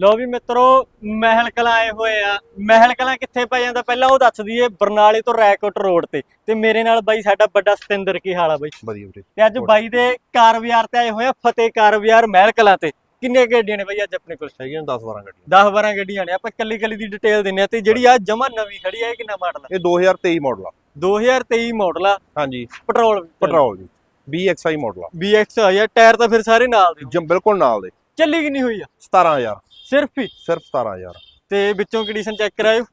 ਲੋ ਵੀ ਮਿੱਤਰੋ ਮਹਿਲ ਕਲਾਂ ਆਏ ਹੋਏ ਆ। ਮਹਿਲ ਕਲਾਂ ਕਿੱਥੇ ਪੈ ਜਾਂਦਾ? ਪਹਿਲਾਂ ਉਹ ਦੱਸ ਦਈਏ ਬਰਨਾਲੇ ਤੋਂ ਰੈਕੋਟ ਰੋਡ ਤੇ। ਤੇ ਮੇਰੇ ਨਾਲ ਬਾਈ ਸਾਡਾ ਵੱਡਾ ਸਤਿੰਦਰ ਕੀ ਹਾਲ ਆ ਬਾਈ? ਵਧੀਆ ਵੀਰੇ। ਤੇ ਅੱਜ ਬਾਈ ਦੇ ਕਾਰ ਬਾਜ਼ਾਰ ਤੇ ਆਏ ਹੋਏ ਆ ਫਤਿਹ ਕਾਰ ਬਾਜ਼ਾਰ ਮਹਿਲ ਕਲਾਂ ਤੇ। ਕਿੰਨੇ ਗੱਡੀਆਂ ਨੇ ਬਾਈ ਅੱਜ ਆਪਣੇ ਕੋਲ? ਹੈਗੀਆਂ 10 12 ਗੱਡੀਆਂ। 10 12 ਗੱਡੀਆਂ ਨੇ। ਆਪਾਂ ਕੱਲੀ ਕੱਲੀ ਦੀ ਡਿਟੇਲ ਦਿੰਨੇ ਆ। ਤੇ ਜਿਹੜੀ ਆ ਜਮਾ ਨਵੀਂ ਖੜੀ ਆ ਇਹ ਕਿੰਨਾ ਮਾਡਲ ਆ? ਇਹ 2023 ਮਾਡਲ ਆ। 2023 ਮਾਡਲ ਆ। ਹਾਂਜੀ। ਪੈਟਰੋਲ ਪੈਟਰੋਲ ਜੀ BXI ਮਾਡਲ ਆ। BX ਆ। ਟਾਇਰ ਤਾਂ ਫਿਰ ਸਾਰੇ ਨਾਲ ਦੇ ਬਿਲਕੁਲ ਨਾਲ ਦੇ। ਚੱਲੀ ਕਿੰਨੀ ਹੋਈ ਆ? 17000 ਸਿਰਫ ਹੀ? ਸਿਰਫ 17000 ਤੇ ਵਿੱਚੋਂ ਕੰਡੀਸ਼ਨ ਚੈੱਕ ਕਰਾਇਓ?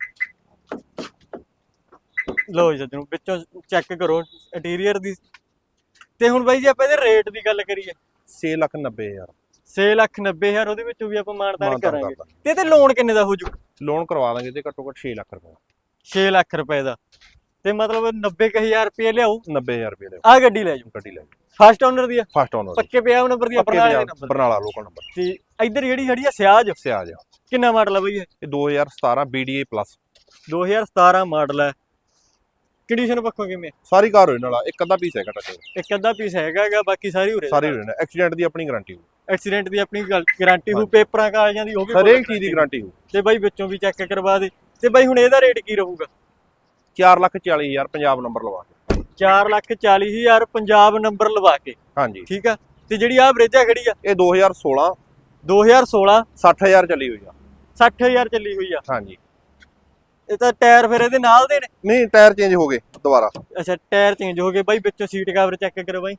ਲੋ ਜੀ ਸੱਜਣੋ ਵਿੱਚੋਂ ਚੈੱਕ ਕਰੋ ਇੰਟੀਰੀਅਰ ਦੀ। ਤੇ ਹੁਣ ਬਾਈ ਜੀ ਆਪਾਂ ਇਹਦੇ ਰੇਟ ਦੀ ਗੱਲ ਕਰੀਏ। 690000 6 ਲੱਖ 90 ਹਜ਼ਾਰ ਉਹਦੇ ਵਿੱਚੋਂ ਵੀ ਆਪਾਂ ਮਾਨਤਾਨ ਕਰਾਂਗੇ। ਤੇ ਤੇ ਲੋਨ ਕਿੰਨੇ ਦਾ ਹੋ ਜੂ? ਲੋਨ ਕਰਵਾ ਦਾਂਗੇ ਤੇ ਘੱਟੋ ਘੱਟ 6 ਲੱਖ ਰੁਪਏ 6 ਲੱਖ ਰੁਪਏ ਦਾ। ਤੇ ਮਤਲਬ 90000 ਰੁਪਏ ਲਿਆਓ 90000 ਰੁਪਏ ਦੇ ਆ ਗੱਡੀ ਲੈ ਜਾਓ। ਗੱਡੀ ਲੈ ਫਸਟ ਓਨਰ ਦੀ ਆ? ਫਸਟ ਓਨਰ ਪੱਕੇ ਪਿਆ ਨੰਬਰ ਦੀ ਆਪਣਾ ਵਾਲੇ ਨੰਬਰ ਬਰਨਾਲਾ ਲੋਕਲ ਨੰਬਰ ਤੇ ਇੱਧਰ ਜਿਹੜੀ ਖੜੀ ਆ ਸਿਆਜ। ਸਿਆਜ ਆ। ਕਿੰਨਾ ਮਾਡਲ ਆ ਬਈ ਇਹ? ਇਹ 2017 BDA ਪਲੱਸ 2017 ਮਾਡਲ ਹੈ ਕੰਡੀਸ਼ਨ ਪੱਖੋਂ ਕਿਵੇਂ? ਸਾਰੀ ਕਾਰ ਹੋਈ ਨਾਲਾ ਇੱਕ ਅੱਧਾ ਪੀਸ ਹੈਗਾ ਟੱਕੇ ਇੱਕ ਅੱਧਾ ਪੀਸ ਹੈਗਾ ਹੈਗਾ ਬਾਕੀ ਸਾਰੀ ਉਰੇ ਸਾਰੀ ਹੋਈ ਐਕਸੀਡੈਂਟ ਦੀ ਆਪਣੀ ਗਾਰੰਟੀ ਹੋ ਐਕਸੀਡੈਂਟ ਦੀ ਆਪਣੀ ਗਾਰੰਟੀ ਹੋ ਪੇਪਰਾਂ ਕਾਗਜ਼ਾਂ ਦੀ ਉਹ ਵੀ ਹਰੇਕ ਚੀਜ਼ ਦੀ ਗਾਰੰਟੀ ਹੋ ਤੇ ਬਾਈ ਵਿੱਚੋਂ ਵੀ ਚੈੱਕ ਕਰਵਾ ਦੇ। ਤੇ ਬਾਈ ਹੁਣ ਇਹਦਾ ਰੇਟ ਕੀ ਰਹੂਗਾ? 4 ਲੱਖ 40000 ਪੰਜਾਬ ਨੰਬਰ ਲਵਾ ਕੇ। 4 ਲੱਖ 40 ਹਜ਼ਾਰ ਪੰਜਾਬ ਨੰਬਰ ਲਵਾ ਕੇ। ਹਾਂਜੀ। ਠੀਕ ਆ? ਤੇ ਜਿਹੜੀ ਆ ਬ੍ਰਿਜਾ ਖੜੀ ਆ? ਇਹ 2016 2016 60000 ਚੱਲੀ ਹੋਈ ਆ। 60000 ਚੱਲੀ ਹੋਈ ਆ। ਹਾਂਜੀ। ਇਹ ਤਾਂ ਟਾਇਰ ਫਿਰ ਇਹਦੇ ਨਾਲ ਦੇ ਨੇ? ਨਹੀਂ ਟਾਇਰ ਚੇਂਜ ਹੋ ਗਏ ਦੁਬਾਰਾ। ਅੱਛਾ ਟਾਇਰ ਚੇਂਜ ਹੋ ਗਏ। ਬਾਈ ਵਿੱਚੋਂ ਸੀਟ ਕਵਰ ਚੈੱਕ ਕਰੋ ਬਾਈ।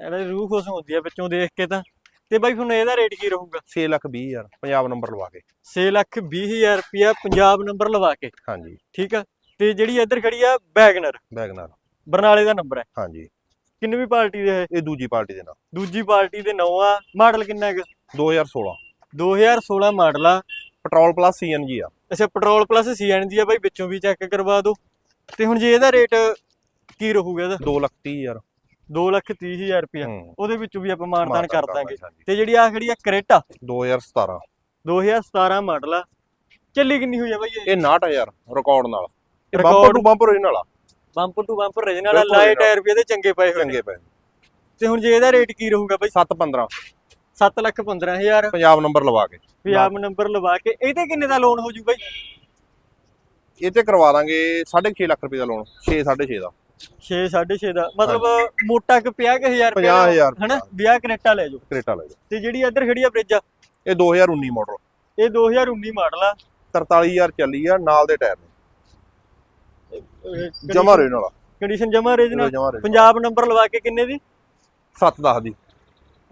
ਇਹਦਾ ਰੂਹ ਖੁਸ਼ ਹੁੰਦੀ ਆ ਵਿੱਚੋਂ ਦੇਖ ਕੇ ਤਾਂ। ਤੇ ਬਾਈ ਹੁਣ ਇਹਦਾ ਰੇਟ ਕੀ ਰਹੂਗਾ? 6 ਲੱਖ 20000 ਪੰਜਾਬ ਨੰਬਰ ਲਵਾ ਕੇ। 6 ਲੱਖ 20 ਹਜ਼ਾਰ ਰੁਪਿਆ ਪੰਜਾਬ ਨੰਬਰ ਲਵਾ ਕੇ। ਹਾਂਜੀ। ਠੀਕ ਆ? ਤੇ ਜਿਹੜੀ ਇੱਧਰ ਖੜੀ ਆ ਵੈਗਨਰ ਵੈਗਨਾਰ ਬਰਨਾਲੇ ਦਾ ਨੰਬਰ ਹੈ। ਹਾਂਜੀ। ਕਿੰਨਵੀਂ ਪਾਰਟੀ ਦੇ ਇਹ ਇਹ ਦੂਜੀ ਪਾਰਟੀ ਦੇ ਨਾਲ। ਦੂਜੀ ਪਾਰਟੀ ਦੇ ਨੌ ਆ। ਮਾਡਲ ਕਿੰਨਾ ਹੈਗਾ? 2016 2016 ਮਾਡਲ ਆ। ਪੈਟਰੋਲ ਪਲੱਸ ਸੀਐਨਜੀ ਆ। ਅੱਛਾ ਪੈਟਰੋਲ ਪਲੱਸ ਸੀਐਨਜੀ ਆ ਬਾਈ ਵਿੱਚੋਂ ਵੀ ਚੈੱਕ ਕਰਵਾ ਦਿਓ। ਤੇ ਹੁਣ ਜੇ ਇਹਦਾ ਰੇਟ ਕੀ ਰਹੂਗਾ ਇਹਦਾ? 2 ਲੱਖ 30000 2 ਲੱਖ 30 ਹਜ਼ਾਰ ਹੂੰ। ਉਹਦੇ ਵਿੱਚੋਂ ਵੀ ਆਪਾਂ ਮਾਨਦਾਨ ਕਰ ਦਾਂਗੇ। ਦਾਂਗੇ, ਤੇ ਜਿਹੜੀ ਆ ਖੜੀ ਆ ਕਰੇਟਾ 2017 2017 ਮਾਡਲ ਆ ਚੱਲੀ ਕਿੰਨੀ ਹੋਈ ਆ ਬਾਈ ਇਹ? ਇਹ 69000 ਰਿਕਾਰਡ ਨਾਲ। ਇਹ Record- bumper to bumper original ਆ। ਬੰਪਰ ਟੂ ਬੰਪਰ ਰੀਜਨਲ ਆ ਬਿਲਕੁਲ ਲਾਏ original। ਟਾਇਰ ਵੀ ਇਹਦੇ ਚੰਗੇ ਪਏ ਹੋਏ ਨੇ। ਚੰਗੇ ਪਏ ਤੇ ਹੁਣ ਜੇ ਇਹਦਾ ਰੇਟ ਕੀ ਰਹੂਗਾ ਬਾਈ? 715 7 ਲੱਖ 15 ਹਜ਼ਾਰ। ਪੰਜਾਬ ਨੰਬਰ ਲਵਾ ਕੇ। ਪੰਜਾਬ ਨੰਬਰ ਲਵਾ ਕੇ। ਇਹਦੇ ਕਿੰਨੇ ਦਾ ਲੋਨ ਹੋ ਜੂ ਬਾਈ? ਇਹ ਤੇ ਕਰਵਾ ਦਾਂਗੇ 6.5 ਲੱਖ ਰੁਪਏ ਦਾ ਲੋਨ 6 6.5 ਦਾ। 6 6.5 ਦਾ ਮਤਲਬ ਮੋਟਾ ਕਿ 50000 ਰੁਪਏ 50000 ਹਨਾ? ਵਿਆਹ ਕਨੇਟਾ ਲੈ ਜਾਓ। ਕਰੇਟਾ ਲੈ ਜਾਓ। ਤੇ ਜਿਹੜੀ ਇੱਧਰ ਖੜੀ ਆ ਬ੍ਰਿਜ ਆ? ਇਹ 2019 ਮਾਡਲ ਇਹ 2019 ਮਾਡਲ ਆ। 43000 ਚੱਲੀ ਆ ਨਾਲ ਦੇ ਟਾਇਰ ਨੇ। ਜਮਾ ਰੇ ਨਾਲ ਕੰਡੀਸ਼ਨ ਜਮਾ ਰੀਜਨਲ ਜਮਾ ਰੇ ਪੰਜਾਬ ਨੰਬਰ ਲਵਾ ਕੇ ਕਿੰਨੇ ਦੀ? 7 10 ਦੀ।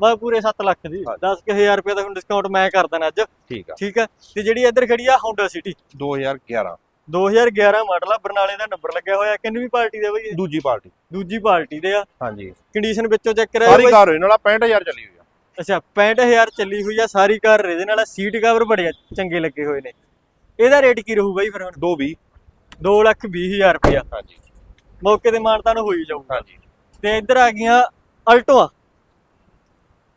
ਬਸ ਪੂਰੇ 7 ਲੱਖ ਦੀ। 10000 ਰੁਪਏ ਦਾ ਹੁਣ ਡਿਸਕਾਊਂਟ ਮੈਂ ਕਰ ਦੇਣਾ ਅੱਜ। ਠੀਕ ਆ। ਠੀਕ ਆ? ਤੇ ਜਿਹੜੀ ਇੱਧਰ ਖੜੀ ਆ Honda City 2011 2011 ਮਾਡਲ ਆ ਬਰਨਾਲੇ ਦਾ ਨੰਬਰ ਲੱਗਿਆ ਹੋਇਆ ਕਿੰਨੀ ਪਾਰਟੀ ਦਾ ਬਈ? ਦੂਜੀ ਪਾਰਟੀ। ਦੂਜੀ ਪਾਰਟੀ ਦੇ ਆ। ਹਾਂਜੀ। ਕੰਡੀਸ਼ਨ ਵਿੱਚੋਂ ਚੈੱਕ ਕਰਾਇਆ ਸਾਰੀ ਕਾਰ ਹੋਈ ਨਾਲ 65000 ਚੱਲੀ ਹੋਈ ਆ। ਅੱਛਾ 65000 ਚੱਲੀ ਹੋਈ ਆ ਸਾਰੀ ਕਾਰ ਇਹਦੇ ਨਾਲ ਸੀਟ ਕਵਰ ਬੜੇ ਚੰਗੇ ਲੱਗੇ ਹੋਏ ਨੇ। ਇਹਦਾ ਰੇਟ ਕੀ ਰਹੂ ਬਾਈ ਫਿਰ ਹੁਣ? 220 2 ਲੱਖ 20000 ਰੁਪਇਆ। ਹਾਂਜੀ। ਮੌਕੇ ਤੇ ਮਾਨਤਾ ਨੂੰ ਹੋਈ ਜਾਊਗਾ। ਹਾਂਜੀ। ਤੇ ਇੱਧਰ ਆ ਗਈਆਂ ਅਲਟੋਆਂ।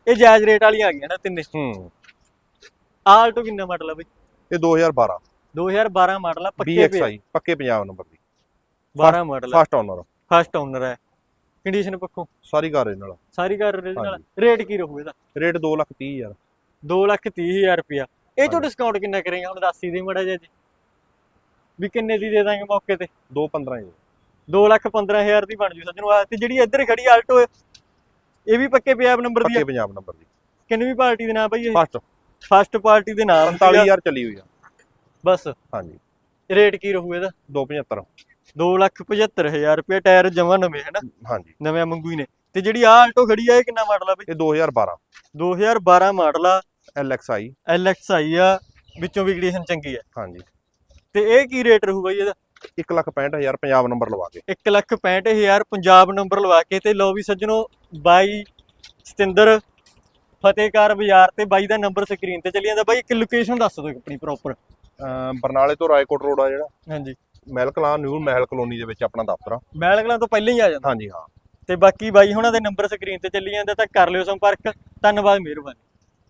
ਇਹ ਜਾਇਜ਼ ਰੇਟ ਵਾਲੀਆਂ ਆ ਗਈਆਂ ਨਾ ਤਿੰਨੇ। ਹੂੰ। ਆਲਟੋ ਕਿੰਨਾ ਮਾਡਲ ਆ ਬਈ? ਇਹ 2012 2012 ਮਾਡਲ ਆ ਪੱਕੇ ਪੇ BXI ਪੱਕੇ ਪੰਜਾਬ ਨੰਬਰ ਦੀ। 12 model first owner first owner ਹੈ ਕੰਡੀਸ਼ਨ ਪੱਖੋਂ ਸਾਰੀ ਕਾਰ ਇਹਦੇ ਨਾਲ ਸਾਰੀ ਕਾਰ ਇਹਦੇ ਨਾਲ। ਰੇਟ ਕੀ ਰਹੂ ਇਹਦਾ? ਰੇਟ 2 ਲੱਖ 30000 2 ਲੱਖ 30000 ਰੁਪਇਆ। ਇਹ ਚੋਂ। ਡਿਸਕਾਊਂਟ ਕਿੰਨਾ ਕਰੇਗਾ? ਹੁਣ ਦੱਸ ਹੀ ਦੇ ਮੜਾ ਜੀ। ਵੀ ਕਿੰਨੇ ਦੀ ਦੇ ਦਾਂਗੇ ਮੌਕੇ ਤੇ? 215 ਜੀ 2 ਲੱਖ 15000 ਦੀ ਬਣ ਜੂ ਸੱਜਣੋ ਆ ਤੇ ਜਿਹੜੀ ਇੱਧਰ ਖੜੀ ਆਲਟੋ ਇਹ ਵੀ ਪੱਕੇ ਪੰਜਾਬ ਨੰਬਰ ਦੀ ਪੱਕੇ ਪੰਜਾਬ ਨੰਬਰ ਦੀ। ਕਿੰਨਵੀਂ ਪਾਰਟੀ ਦੇ ਨਾਮ ਬਈ ਇਹ? ਫਸਟ ਫਸਟ ਪਾਰਟੀ ਦੇ ਨਾਮ 45000 ਚੱਲੀ ਹੋਈ ਆ। ਬਸ। ਹਾਂਜੀ। ਰੇਟ ਕੀ ਰਹੂ ਇਹਦਾ? 275 2 ਲੱਖ 75000 ਰੁਪਏ ਟਾਇਰ ਜਮਾ ਨਵੇਂ ਹੈ ਨਾ ਹਾਂਜੀ। ਨਵੇਂ ਮੰਗੂ ਹੀ ਨੇ। ਤੇ ਜਿਹੜੀ ਆ ਆਲਟੋ ਖੜੀ ਆ ਇਹ ਕਿੰਨਾ ਮਾਡਲ ਆ ਬਈ? ਇਹ 2012 2012 ਮਾਡਲ ਆ। LXI LXI ਆ। ਵਿੱਚੋਂ ਵੀ ਕੰਡੀਸ਼ਨ ਚੰਗੀ ਆ। ਹਾਂਜੀ। ਤੇ ਇਹ ਕੀ ਰੇਟ ਰਹੂ ਬਈ ਇਹਦਾ? 1 ਲੱਖ 65000 ਪੰਜਾਬ ਨੰਬਰ ਲਵਾ ਕੇ। 1 ਲੱਖ 65000 ਪੰਜਾਬ ਨੰਬਰ ਲਵਾ ਕੇ ਤੇ ਲਓ ਵੀ ਸੱਜਣੋ ਬਾਈ ਸਤਿੰਦਰ ਫਤਿਹਕਾਰ ਬਾਜ਼ਾਰ ਤੇ ਬਾਈ ਦਾ ਨੰਬਰ ਸਕਰੀਨ ਤੇ ਚੱਲੀ ਜਾਂਦਾ। ਬਾਈ ਇੱਕ ਲੋਕੇਸ਼ਨ ਦੱਸ ਦਿਓ ਆਪਣੀ ਪ੍ਰੋਪਰ ਬਰਨਾਲੇ ਤੋਂ ਰਾਏਕੋਟ ਰੋਡ ਆ ਜਿਹੜਾ। ਹਾਂਜੀ। ਮਹਿਲ ਕਲਾਂ ਨਿਊ ਮਹਿਲ ਕਲੋਨੀ ਦੇ ਵਿੱਚ ਆਪਣਾ ਦਫ਼ਤਰ ਆ। ਮੈਲਗਲਾਂ ਤੋਂ ਪਹਿਲਾਂ ਹੀ ਆ ਜਾਂਦਾ। ਹਾਂਜੀ ਹਾਂ। ਤੇ ਬਾਕੀ ਬਾਈ ਹੁਣਾਂ ਦੇ ਨੰਬਰ ਸਕਰੀਨ ਤੇ ਚੱਲੀ ਜਾਂਦਾ ਤਾਂ ਕਰ ਲਿਓ ਸੰਪਰਕ। ਧੰਨਵਾਦ ਮਿਹਰਬਾਨੀ।